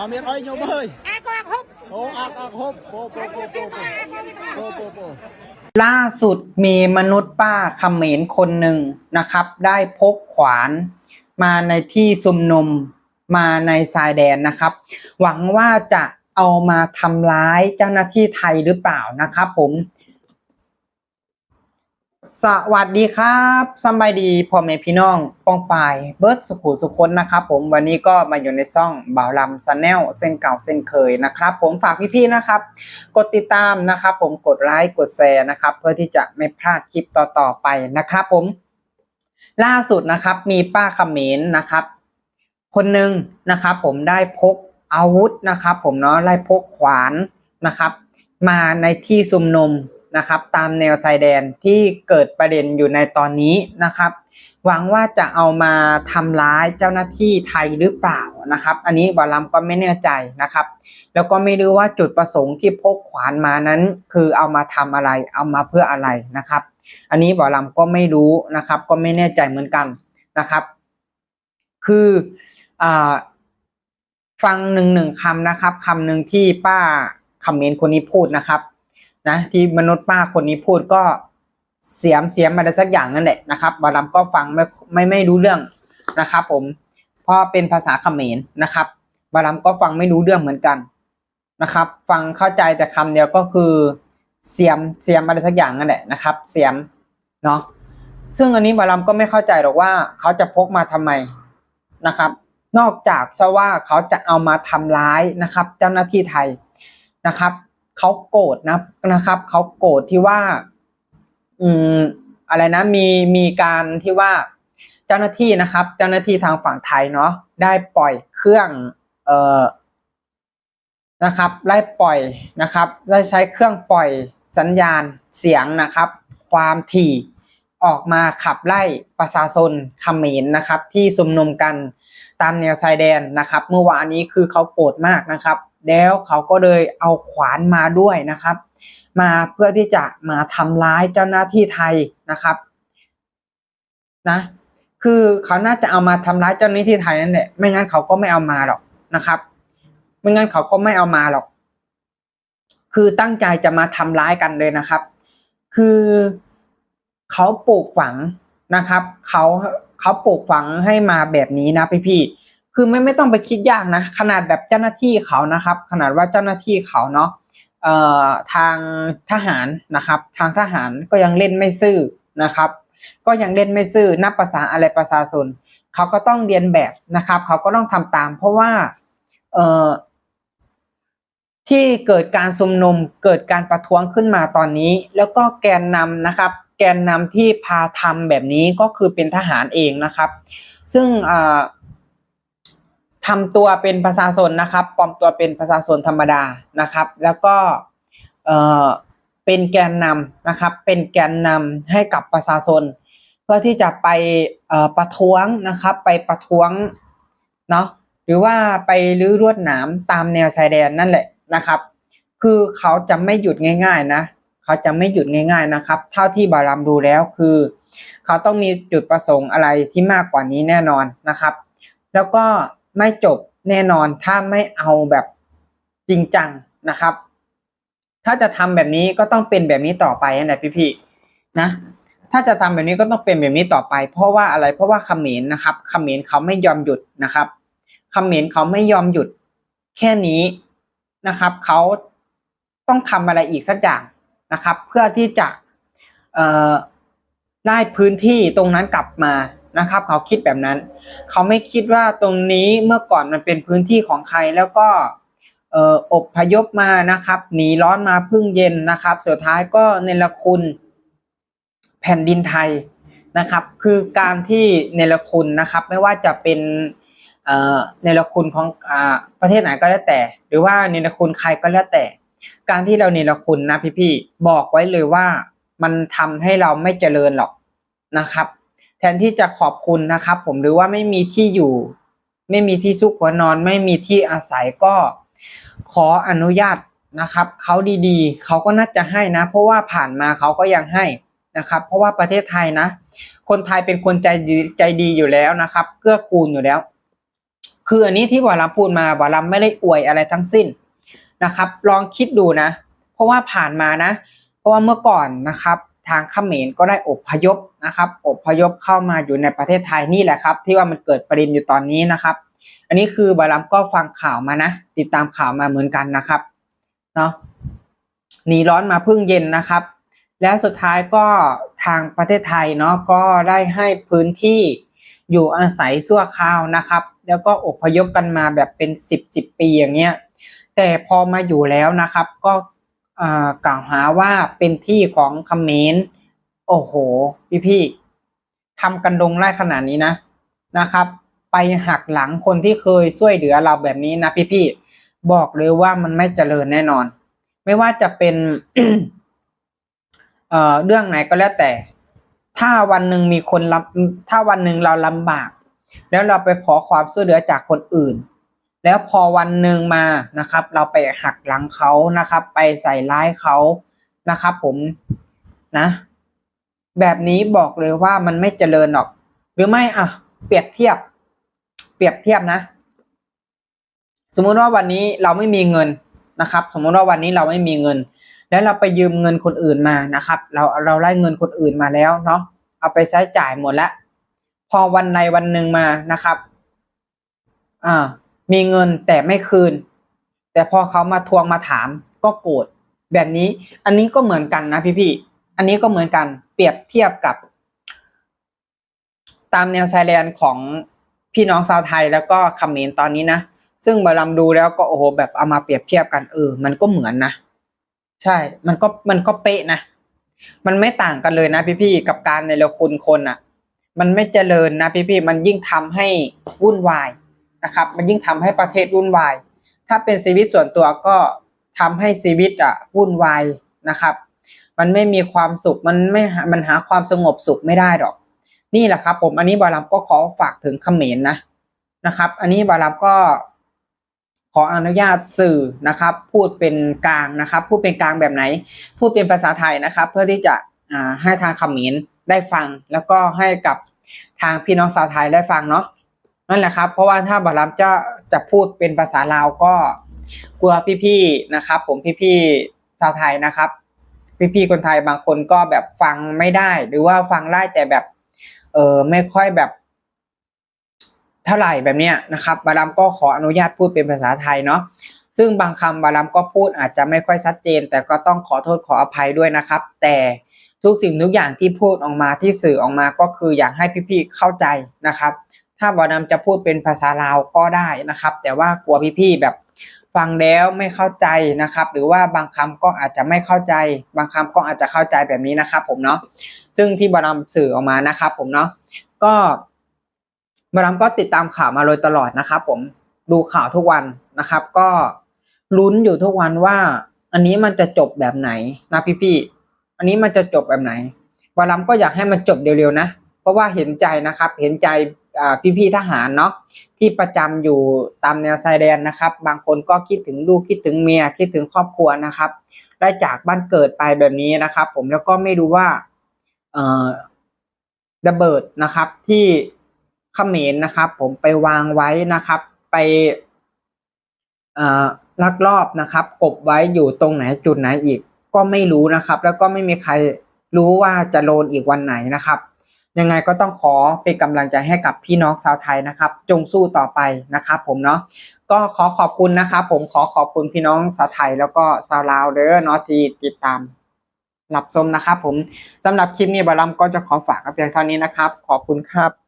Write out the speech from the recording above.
à miệt ơi nhôm ơi แอร์ก็อักฮบ ô ạc ạc hộp bố bố แอ bố ร์ก็เสีย bố ตัวแอร์ก็ไม่ต้อง bố bố bố ล่าสุดมีมนุษย์ป้าเขมรคนหนึ่งนะครับ ได้พกขวานมาในที่ซุมนุมมาในชายแดนนะครับ หวังว่าจะเอามาทำร้ายเจ้าหน้าที่ไทยหรือเปล่านะครับผม สวัสดีครับสำบายดีพ่อแม่พี่น้องป้องปายเบิร์ดสุขุสุคนนะครับผมวันนี้ก็มาอยู่ในซ่องบ่าวลำซันแนลเส้นเก่าเส้นเคยนะครับ ผมฝากพี่ๆนะครับ กดติดตามนะครับ ผมกดไลค์กดแชร์นะครับ เพื่อที่จะไม่พลาดคลิปต่อๆไปนะครับ ผม ล่าสุดนะครับมีป้าเขมรนะครับ คนหนึ่งนะครับ ผมได้พกอาวุธนะครับ ผมเนาะไล่พกขวานนะครับ มาในที่ซุมนุม นะครับ ตามแนวชายแดนที่เกิดประเด็นอยู่ในตอนนี้นะครับ หวังว่าจะเอามาทำร้ายเจ้าหน้าที่ไทยหรือเปล่านะครับ อันนี้บอลลัมก็ไม่แน่ใจนะครับ แล้วก็ไม่รู้ว่าจุดประสงค์ที่พกขวานมานั้น คือเอามาทำอะไร เอามาเพื่ออะไรนะครับ อันนี้บอลลัมก็ไม่รู้นะครับ ก็ไม่แน่ใจเหมือนกันนะครับ คืออ่าฟังหนึ่งหนึ่งคำนะครับคำหนึ่งที่ป้าคอมเมนต์คนนี้พูดนะครับ นะที่มนุษย์ป้าคนนี้พูดก็เสียมเสียมมาได้สักอย่างนั่นแหละนะครับบอลลัมก็ฟังไม่ไม่ไม่รู้เรื่องนะครับ ผมเพราะเป็นภาษาเขมรนะครับบอลลัมก็ฟังไม่รู้เรื่องเหมือนกันนะครับ ฟังเข้าใจแต่คำเดียวก็คือเสียมเสียมอะไรสักอย่างนั่นแหละนะครับ เสียมเนาะซึ่งอันนี้บอลลัมก็ไม่เข้าใจหรอกว่าเขาจะพกมาทำไมนะครับ นอกจากซะว่าเขาจะเอามาทำร้ายนะครับ เจ้าหน้าที่ไทยนะครับ เขาโกรธนะนะครับเขาโกรธที่ว่า อืม อะไรนะมีมีการที่ว่าเจ้าหน้าที่นะครับ เจ้าหน้าที่ทางฝั่งไทยเนาะได้ปล่อยเครื่อง เอ่อนะครับไล่ปล่อยนะครับ ได้ใช้เครื่องปล่อยสัญญาณเสียงนะครับ ความถี่ออกมาขับไล่ประชาชนเขมรนะครับ ที่ชุมนุมกันตามแนวชายแดนนะครับ เมื่อวานนี้คือเขาโกรธมากนะครับ แล้วเขาก็เลยเอาขวานมาด้วยนะครับ มาเพื่อที่จะมาทำร้ายเจ้าหน้าที่ไทยนะครับนะคือเขาน่าจะเอามาทำร้ายเจ้าหน้าที่ไทยนั่นแหละไม่งั้นเขาก็ไม่เอามาหรอกนะครับ ไม่งั้นเขาก็ไม่เอามาหรอก คือตั้งใจจะมาทำร้ายกันเลยนะครับ คือเขาปลูกฝังนะครับ เขาเขาปลูกฝังให้มาแบบนี้นะพี่พี่ คือไม่ไม่ต้องไปคิดยากนะ ขนาดแบบเจ้าหน้าที่เขานะครับ ขนาดว่าเจ้าหน้าที่เขาเนาะเอ่อทางทหารนะครับ ทางทหารก็ยังเล่นไม่ซื่อนะครับ ก็ยังเล่นไม่ซื่อนับภาษาอะไรประชาชนเขาก็ต้องเรียนแบบนะครับ เขาก็ต้องทำตาม เพราะว่าเอ่อที่เกิดการชุมนุมเกิดการประท้วงขึ้นมาตอนนี้ แล้วก็แกนนำนะครับ แกนนำที่พาทำแบบนี้ก็คือเป็นทหารเองนะครับ ซึ่งเอ่อ ทำตัวเป็นประชาชนนะครับปลอมตัวเป็นประชาชนธรรมดานะครับ แล้วก็เอ่อเป็นแกนนำนะครับ เป็นแกนนำให้กับประชาชนเพื่อที่จะไปเอ่อประท้วงนะครับ ไปประท้วงเนาะหรือว่าไปรื้อรวดหนามตามแนวชายแดนนั่นแหละนะครับ คือเขาจะไม่หยุดง่าย ๆ นะ เขาจะไม่หยุดง่าย ๆนะครับ เท่าที่บารามดูแล้วคือ เขาต้องมีจุดประสงค์อะไรที่มากกว่านี้แน่นอนนะครับ แล้วก็ ไม่จบแน่นอนถ้าไม่เอาแบบจริงจังนะครับ ถ้าจะทำแบบนี้ก็ต้องเป็นแบบนี้ต่อไปนะพี่ๆนะถ้าจะทำแบบนี้ก็ต้องเป็นแบบนี้ต่อไป เพราะว่าอะไรเพราะว่าเขมรนะครับเขมรเขาไม่ยอมหยุดนะครับเขมรเขาไม่ยอมหยุด แค่นี้นะครับเขาต้องทำอะไรอีกสักอย่างนะครับ เพื่อที่จะเอ่อได้พื้นที่ตรงนั้นกลับมา นะครับ เขาคิดแบบนั้น เขาไม่คิดว่าตรงนี้เมื่อก่อนมันเป็นพื้นที่ของใครแล้วก็เอออบพยพมานะครับ หนีร้อนมาพึ่งเย็นนะครับ สุดท้ายก็เนรคุณแผ่นดินไทยนะครับ คือการที่เนรคุณนะครับ ไม่ว่าจะเป็นเนรคุณของอประเทศไหนก็แล้วแต่ หรือว่าเนรคุณใครก็แล้วแต่ การที่เราเนรคุณนะพี่ๆบอกไว้เลยว่ามันทำให้เราไม่เจริญหรอกนะครับ แทนที่จะขอบคุณนะครับ ผมหรือว่าไม่มีที่อยู่ ไม่มีที่ซุกหัวนอน ไม่มีที่อาศัยก็ขออนุญาตนะครับเขาดีๆเขาก็น่าจะให้นะ เพราะว่าผ่านมาเขาก็ยังให้นะครับ เพราะว่าประเทศไทยนะ คนไทยเป็นคนใจดีใจดีอยู่แล้วนะครับเกื้อกูลอยู่แล้ว คืออันนี้ที่บอลลัมพูดมาบอลลัมไม่ได้อวยอะไรทั้งสิ้นนะครับ ลองคิดดูนะ เพราะว่าผ่านมานะ เพราะว่าเมื่อก่อนนะครับ ทางเขมรก็ได้อบพยพนะครับอบพยพเข้ามาอยู่ในประเทศไทยนี่แหละครับ ที่ว่ามันเกิดประเด็นอยู่ตอนนี้นะครับ อันนี้คือบอลลัมก็ฟังข่าวมานะ ติดตามข่าวมาเหมือนกันนะครับเนาะหนีร้อนมาพึ่งเย็นนะครับ แล้วสุดท้ายก็ทางประเทศไทยเนาะก็ได้ให้พื้นที่อยู่อาศัยชั่วคราวนะครับ แล้วก็อบพยพกันมาแบบเป็นสิบสิบปีอย่างเงี้ยแต่พอมาอยู่แล้วนะครับ ก็ กล่าวหาว่าเป็นที่ของเขมรโอ้โห พี่พี่ทำกันดงไล่ขนาดนี้นะนะครับ ไปหักหลังคนที่เคยช่วยเหลือเราแบบนี้นะพี่พี่บอกเลยว่ามันไม่เจริญแน่นอน ไม่ว่าจะเป็นเอ่อเรื่องไหนก็แล้วแต่ ถ้าวันหนึ่งมีคนลำถ้าวันหนึ่งเราลำบาก แล้วเราไปขอความช่วยเหลือจากคนอื่น แล้วพอวันหนึ่งมานะครับ เราไปหักหลังเขานะครับ ไปใส่ร้ายเขานะครับ ผมนะ แบบนี้บอกเลยว่ามันไม่เจริญหรอก หรือไม่อะ เปรียบเทียบ เปรียบเทียบนะ สมมุติว่าวันนี้เราไม่มีเงินนะครับ สมมุติว่าวันนี้เราไม่มีเงิน แล้วเราไปยืมเงินคนอื่นมานะครับ เราเราไล่เงินคนอื่นมาแล้วเนาะเอาไปใช้จ่ายหมดแล้วพอวันในวันหนึ่งมานะครับ อ่า มีเงินแต่ไม่คืน แต่พอเขามาทวงมาถามก็โกรธแบบนี้ อันนี้ก็เหมือนกันนะพี่ๆอันนี้ก็เหมือนกันเปรียบเทียบกับ ตามแนวชายแดนของพี่น้องชาวไทยแล้วก็เขมรตอนนี้นะซึ่งบาลัมดูแล้วก็โอ้โหแบบเอามาเปรียบเทียบกันเออมันก็เหมือนนะใช่ มันก็มันก็เป๊ะนะมันไม่ต่างกันเลยนะพี่ๆกับการในละคุณคนอะ มันไม่เจริญนะพี่ๆมันยิ่งทำให้วุ่นวาย นะครับมันยิ่งทำให้ประเทศวุ่นวาย ถ้าเป็นชีวิตส่วนตัวก็ทำให้ชีวิตอะวุ่นวายนะครับ มันไม่มีความสุขมันไม่มันหาความสงบสุขไม่ได้หรอก นี่แหละครับ ผมอันนี้บาลัมก็ขอฝากถึงเขมรนะนะครับ อันนี้บาลัมก็ขออนุญาตสื่อนะครับ พูดเป็นกลางนะครับ พูดเป็นกลางแบบไหน พูดเป็นภาษาไทยนะครับ เพื่อที่จะให้ทางเขมรได้ฟัง แล้วก็ให้กับทางพี่น้องชาวไทยได้ฟังเนาะ นั่นแหละครับ เพราะว่าถ้าบาลัมจะจะพูดเป็นภาษาลาวก็กลัวพี่ๆนะครับ ผมพี่ๆชาวไทยนะครับ พี่ๆคนไทยบางคนก็แบบฟังไม่ได้ หรือว่าฟังได้แต่แบบ เออไม่ค่อยแบบเท่าไหร่แบบเนี้ยนะครับบารัมก็ขออนุญาตพูดเป็นภาษาไทยเนาะซึ่งบางคำบารัมก็พูดอาจจะไม่ค่อยชัดเจน แต่ก็ต้องขอโทษขออภัยด้วยนะครับ แต่ทุกสิ่งทุกอย่างที่พูดออกมาที่สื่อออกมาก็คืออยากให้พี่ๆเข้าใจนะครับ ถ้าบารัมจะพูดเป็นภาษาลาวก็ได้นะครับ แต่ว่ากลัวพี่ๆแบบฟังแล้วไม่เข้าใจนะครับ หรือว่าบางคำก็อาจจะไม่เข้าใจ บางคำก็อาจจะเข้าใจแบบนี้นะครับ ผมเนาะซึ่งที่บารัมสื่อออกมานะครับ ผมเนาะก็มาดาก็ติดตามข่าวมาโดยตลอดนะครับ ผมดูข่าวทุกวันนะครับ ก็ลุ้นอยู่ทุกวันว่า อันนี้มันจะจบแบบไหนนะพี่ๆอันนี้มันจะจบแบบไหนวารัมก็อยากให้มันจบเร็วๆนะ เพราะว่าเห็นใจนะครับ เห็นใจ พี่ๆทหารเนาะที่ประจำอยู่ตามแนวชายแดนนะครับ บางคนก็คิดถึงลูกคิดถึงเมียคิดถึงครอบครัวนะครับ ได้จากบ้านเกิดไปแบบนี้นะครับ ผมแล้วก็ไม่รู้ว่าเอ่อระเบิดนะครับที่เขมรนะครับ ผมไปวางไว้นะครับ ไปเออลักลอบนะครับ กบไว้อยู่ตรงไหนจุดไหนอีก ก็ไม่รู้นะครับ แล้วก็ไม่มีใครรู้ว่าจะโลนอีกวันไหนนะครับ ยังไงก็ต้องขอเป็นกำลังใจให้กับพี่น้องชาวไทยนะครับ จงสู้ต่อไปนะครับผมเนาะก็ขอขอบคุณนะครับผมขอขอบคุณพี่น้องชาวไทยแล้วก็ชาวลาวเด้อเนาะที่ติดตามรับชมนะครับผมสำหรับคลิปนี้บารัมก็จะขอฝากกับเพียงเท่านี้นะครับ ขอบคุณครับ